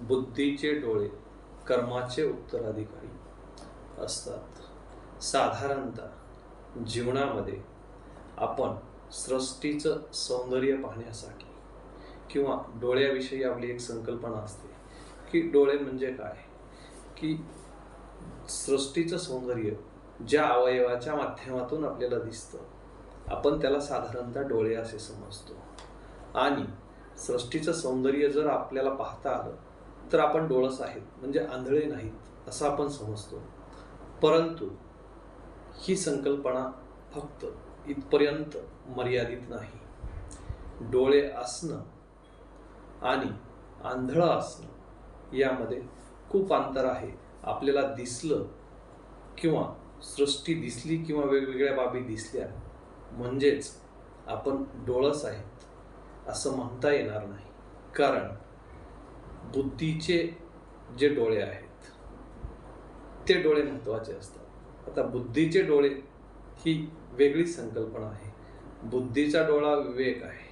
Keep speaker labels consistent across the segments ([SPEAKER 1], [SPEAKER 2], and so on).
[SPEAKER 1] बुद्धीचे डोळे कर्माचे उत्तराधिकारी असतात. साधारणतः जीवनामध्ये आपण सृष्टीचं सौंदर्य पाहण्यासाठी किंवा डोळ्याविषयी आपली एक संकल्पना असते की डोळे म्हणजे काय? की सृष्टीचं सौंदर्य ज्या अवयवाच्या माध्यमातून आपल्याला दिसतं आपण त्याला साधारणतः डोळे असे समजतो. आणि सृष्टीचं सौंदर्य जर आपल्याला पाहता आलं तर आपण डोळस आहेत म्हणजे आंधळे नाहीत असं आपण समजतो. परंतु ही संकल्पना फक्त इथपर्यंत मर्यादित नाही. डोळे असणं आणि आंधळं असणं यामध्ये खूप अंतर आहे. आपल्याला दिसलं किंवा सृष्टी दिसली किंवा वेगवेगळ्या बाबी दिसल्या म्हणजेच आपण डोळस आहेत असं म्हणता येणार नाही. कारण बुद्धीचे जे डोळे आहेत ते डोळे महत्त्वाचे असतात. आता बुद्धीचे डोळे ही वेगळी संकल्पना आहे. बुद्धीचा डोळा विवेक आहे.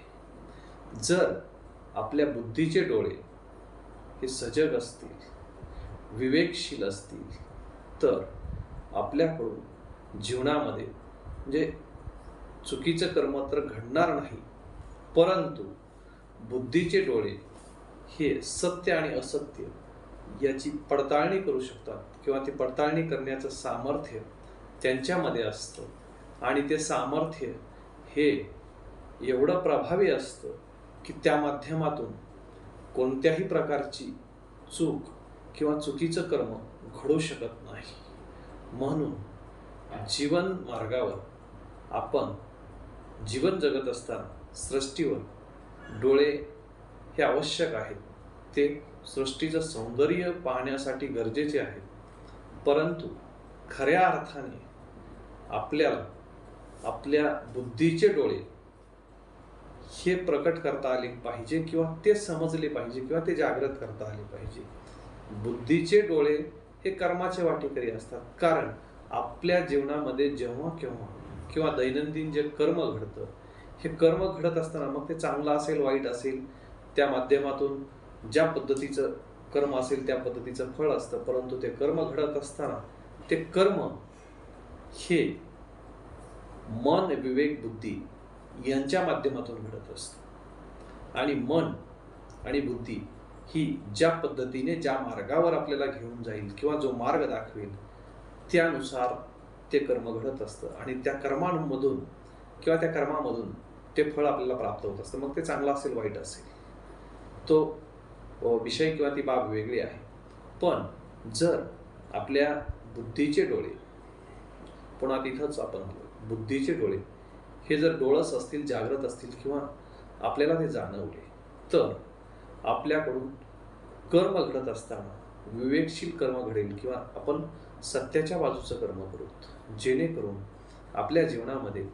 [SPEAKER 1] जर आपल्या बुद्धीचे डोळे हे सजग असतील विवेकशील असतील तर आपल्याकडून जीवनामध्ये म्हणजे चुकीचं कर्म तर घडणार नाही परंतु बुद्धीचे डोळे हे सत्य आणि असत्य याची पडताळणी करू शकतात किंवा ती पडताळणी करण्याचं सामर्थ्य त्यांच्यामध्ये असतं. आणि ते सामर्थ्य हे एवढं प्रभावी असतं की त्या माध्यमातून कोणत्याही प्रकारची चूक किंवा चुकीचं कर्म घडू शकत नाही. म्हणून जीवन मार्गावर आपण जीवन जगत असताना सृष्टीवर डोळे हे आवश्यक आहेत ते सृष्टीचं सौंदर्य पाहण्यासाठी गरजेचे आहे. परंतु खऱ्या अर्थाने आपल्याला आपल्या बुद्धीचे डोळे हे प्रकट करता आले पाहिजे किंवा ते समजले पाहिजे किंवा ते जागृत करता आले पाहिजे. बुद्धीचे डोळे हे कर्माचे वाटेकरी असतात. कारण आपल्या जीवनामध्ये जेव्हा केव्हा किंवा दैनंदिन जे कर्म घडतं हे कर्म घडत असताना मग ते चांगलं असेल वाईट असेल त्या माध्यमातून ज्या पद्धतीचं कर्म असेल त्या पद्धतीचं फळ असतं परंतु ते कर्म घडत असताना ते कर्म हे मन विवेक बुद्धी यांच्या माध्यमातून घडत असतं. आणि मन आणि बुद्धी ही ज्या पद्धतीने ज्या मार्गावर आपल्याला घेऊन जाईल किंवा जो मार्ग दाखवेल त्यानुसार ते कर्म घडत असतं. आणि त्या कर्मांमधून किंवा त्या कर्मामधून ते फळ आपल्याला प्राप्त होत असतं. मग ते चांगलं असेल वाईट असेल. तो विषय किंवा ती बाब वेगळी आहे. पण जर आपल्या बुद्धीचे डोळे पुन्हा तिथंच आपण बुद्धीचे डोळे हे जर डोळस असतील जागृत असतील किंवा आपल्याला ते जाणवले तर आपल्याकडून कर्म घडत असताना विवेकशील कर्म घडेल किंवा आपण सत्याच्या बाजूचं कर्म करू जेणेकरून आपल्या जीवनामध्ये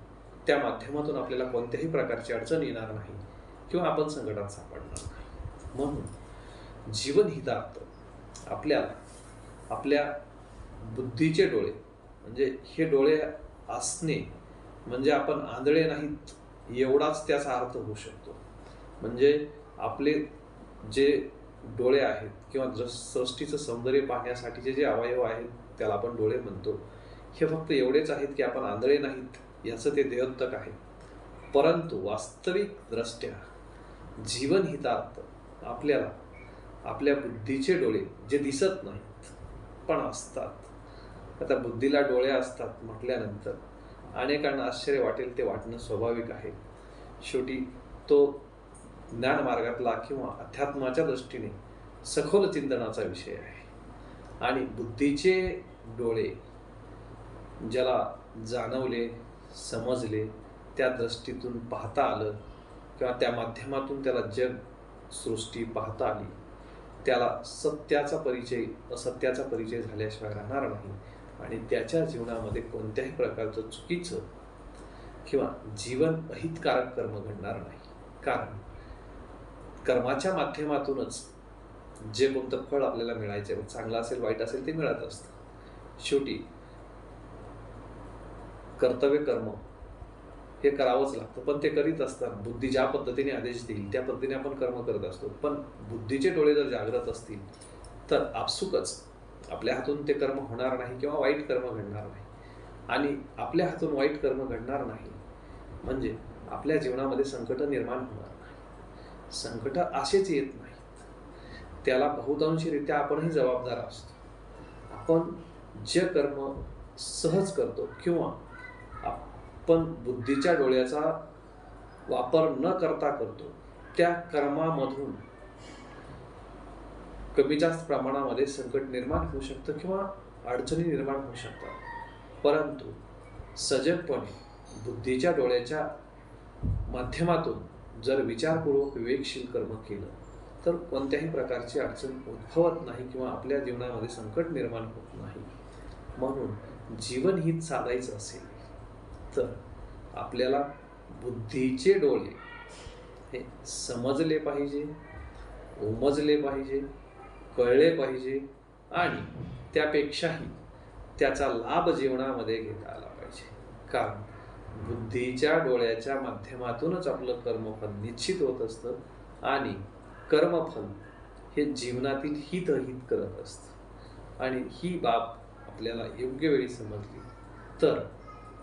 [SPEAKER 1] त्या माध्यमातून आपल्याला कोणत्याही प्रकारची अडचण येणार नाही किंवा आपण संकटात सापडणार नाही. म्हणून जीवन हितार्थ आपल्याला आपल्या बुद्धीचे डोळे म्हणजे हे डोळे असणे म्हणजे आपण आंधळे नाहीत एवढाच त्याचा अर्थ होऊ शकतो. म्हणजे आपले जे डोळे आहेत किंवा जस सृष्टीचं सौंदर्य पाहण्यासाठीचे जे अवयव आहेत त्याला आपण डोळे म्हणतो. हे फक्त एवढेच आहेत की आपण आंधळे नाहीत याचं ते देयोत्तक आहे. परंतु वास्तविक दृष्ट्या जीवन हितार्थ आपल्याला आपल्या बुद्धीचे डोळे जे दिसत नाहीत पण असतात. आता बुद्धीला डोळे असतात म्हटल्यानंतर अनेकांना आश्चर्य वाटेल ते वाटणं स्वाभाविक आहे. शेवटी तो ज्ञान मार्गातला किंवा अध्यात्माच्या दृष्टीने सखोल चिंतनाचा विषय आहे. आणि बुद्धीचे डोळे ज्याला जाणवले समजले त्या दृष्टीतून पाहता आलं किंवा त्या माध्यमातून त्याला जग सृष्टी पाहता आली. त्याला सत्याचा परिचय असत्याचा परिचय झाल्याशिवाय राहणार नाही आणि त्याच्या जीवनामध्ये कोणत्याही प्रकारचं चुकीचं किंवा जीवन अहितकारक कर्म घडणार नाही. कारण कर्माच्या माध्यमातूनच जे कोणतं फळ आपल्याला मिळायचे चांगलं असेल वाईट असेल ते मिळत असतं. शेवटी कर्तव्य कर्म हे करावंच लागतं. पण ते करीत असताना बुद्धी ज्या पद्धतीने आदेश देईल त्या पद्धतीने आपण कर्म करत असतो. पण बुद्धीचे डोळे जर जागृत असतील तर आपसुकच आपल्या हातून ते कर्म होणार नाही किंवा वाईट कर्म घडणार नाही. आणि आपल्या हातून वाईट कर्म घडणार नाही म्हणजे आपल्या जीवनामध्ये संकट निर्माण होणार नाही. संकट असेच येत नाहीत. त्याला बहुतांशीरित्या आपणही जबाबदार असतो. आपण जे कर्म सहज करतो किंवा आपण बुद्धीच्या डोळ्याचा वापर न करता करतो त्या कर्मामधून कमी जास्त प्रमाणामध्ये संकट निर्माण होऊ शकतं किंवा अडचणी निर्माण होऊ शकतात. परंतु सजगपणे बुद्धीच्या डोळ्याच्या माध्यमातून जर विचारपूर्वक विवेकशील कर्म केलं तर कोणत्याही प्रकारची अडचण उद्भवत नाही किंवा आपल्या जीवनामध्ये संकट निर्माण होत नाही. म्हणून जीवन हित साधायचं असेल. तर आपल्याला बुद्धीचे डोळे हे समजले पाहिजे उमजले पाहिजे कळले पाहिजे आणि त्यापेक्षाही त्याचा लाभ जीवनामध्ये घेता आला पाहिजे. कारण बुद्धीच्या डोळ्याच्या माध्यमातूनच आपलं कर्मफल निश्चित होत असतं आणि कर्मफल हे जीवनातील हित हित करत असतं. आणि ही बाब आपल्याला योग्य वेळी समजली. तर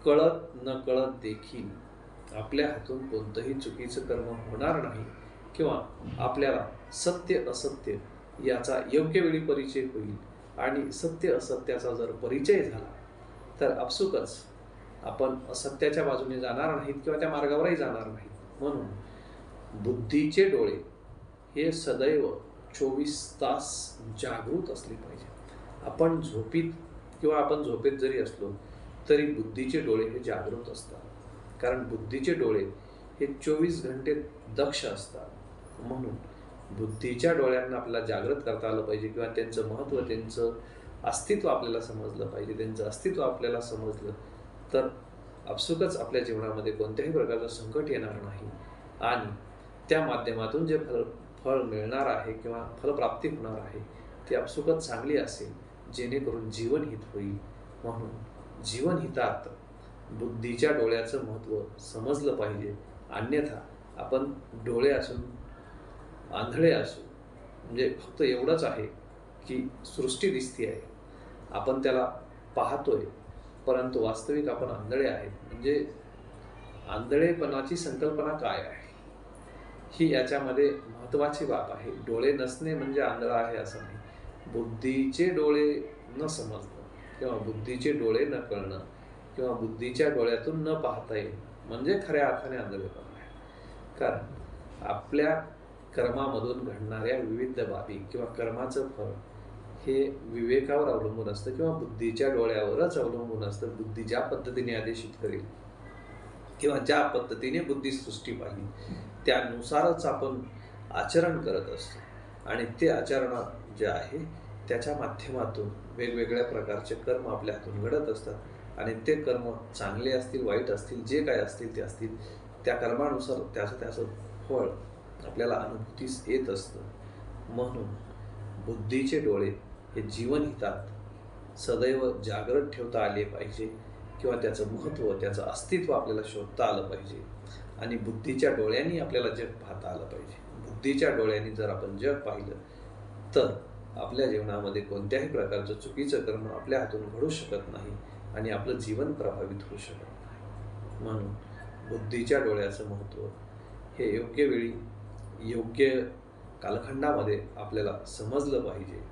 [SPEAKER 1] कळत न कळत देखील आपल्या हातून कोणतंही चुकीचं कर्म होणार नाही किंवा आपल्याला सत्य असत्य याचा योग्य वेळी परिचय होईल आणि सत्य असत्याचा जर परिचय झाला तर आपसुकच आपण असत्याच्या बाजूने जाणार नाहीत किंवा त्या मार्गावरही जाणार नाहीत. म्हणून बुद्धीचे डोळे हे सदैव चोवीस तास जागृत असले पाहिजे. आपण झोपीत किंवा आपण झोपेत जरी असलो तरी बुद्धीचे डोळे हे जागृत असतात. कारण बुद्धीचे डोळे हे चोवीस घंटे दक्ष असतात. म्हणून बुद्धीच्या डोळ्यांना आपल्याला जागृत करता आलं पाहिजे किंवा त्यांचं महत्त्व त्यांचं अस्तित्व आपल्याला समजलं पाहिजे त्यांचं अस्तित्व आपल्याला समजलं तर आपसुकच आपल्या जीवनामध्ये कोणत्याही प्रकारचं संकट येणार नाही. आणि त्या माध्यमातून जे फल फळ मिळणार आहे किंवा फलप्राप्ती होणार आहे ती आपसुकच चांगली असेल जेणेकरून जीवनहित होईल. म्हणून जीवनहितात बुद्धीच्या डोळ्याचं महत्त्व समजलं पाहिजे. अन्यथा आपण डोळे असून आंधळे असू म्हणजे फक्त एवढंच आहे की सृष्टी दिसती आहे. आपण त्याला पाहतोय परंतु वास्तविक आपण आंधळे आहेत म्हणजे आंधळेपणाची संकल्पना काय आहे? ही याच्यामध्ये महत्त्वाची बाब आहे. डोळे नसणे म्हणजे आंधळा आहे असं नाही. बुद्धीचे डोळे न समजणं. किंवा बुद्धीचे डोळे न कळणं किंवा बुद्धीच्या डोळ्यातून न पाहता येईल म्हणजे खऱ्या अर्थाने आंधळेपणा आहे. कारण आपल्या कर्मामधून घडणाऱ्या विविध बाबी किंवा कर्माचं फळ हे विवेकावर अवलंबून असतं किंवा बुद्धीच्या डोळ्यावरच अवलंबून असतं. बुद्धी ज्या पद्धतीने आदेशित करेल किंवा ज्या पद्धतीने बुद्धी सृष्टी पाहिली त्यानुसारच आपण आचरण करत असतो. आणि ते आचरण जे आहे त्याच्या माध्यमातून वेगवेगळ्या प्रकारचे कर्म आपल्या हातून घडत असतात. आणि ते कर्म चांगले असतील वाईट असतील जे काय असतील ते असतील त्या कर्मानुसार त्याचं त्याचं फळ आपल्याला अनुभूतीस येत असतं. म्हणून बुद्धीचे डोळे हे जीवनहितात सदैव जागृत ठेवता आले पाहिजे किंवा त्याचं महत्त्व त्याचं अस्तित्व आपल्याला शोधता आलं पाहिजे. आणि बुद्धीच्या डोळ्यांनी आपल्याला जग पाहता आलं पाहिजे. बुद्धीच्या डोळ्यांनी जर आपण जग पाहिलं तर आपल्या जीवनामध्ये कोणत्याही प्रकारचं चुकीचं कर्म आपल्या हातून घडू शकत नाही आणि आपलं जीवन प्रभावित होऊ शकत नाही. म्हणून बुद्धीच्या डोळ्याचं महत्त्व हे योग्य वेळी योग्य कालखंडामध्ये आपल्याला समजलं पाहिजे.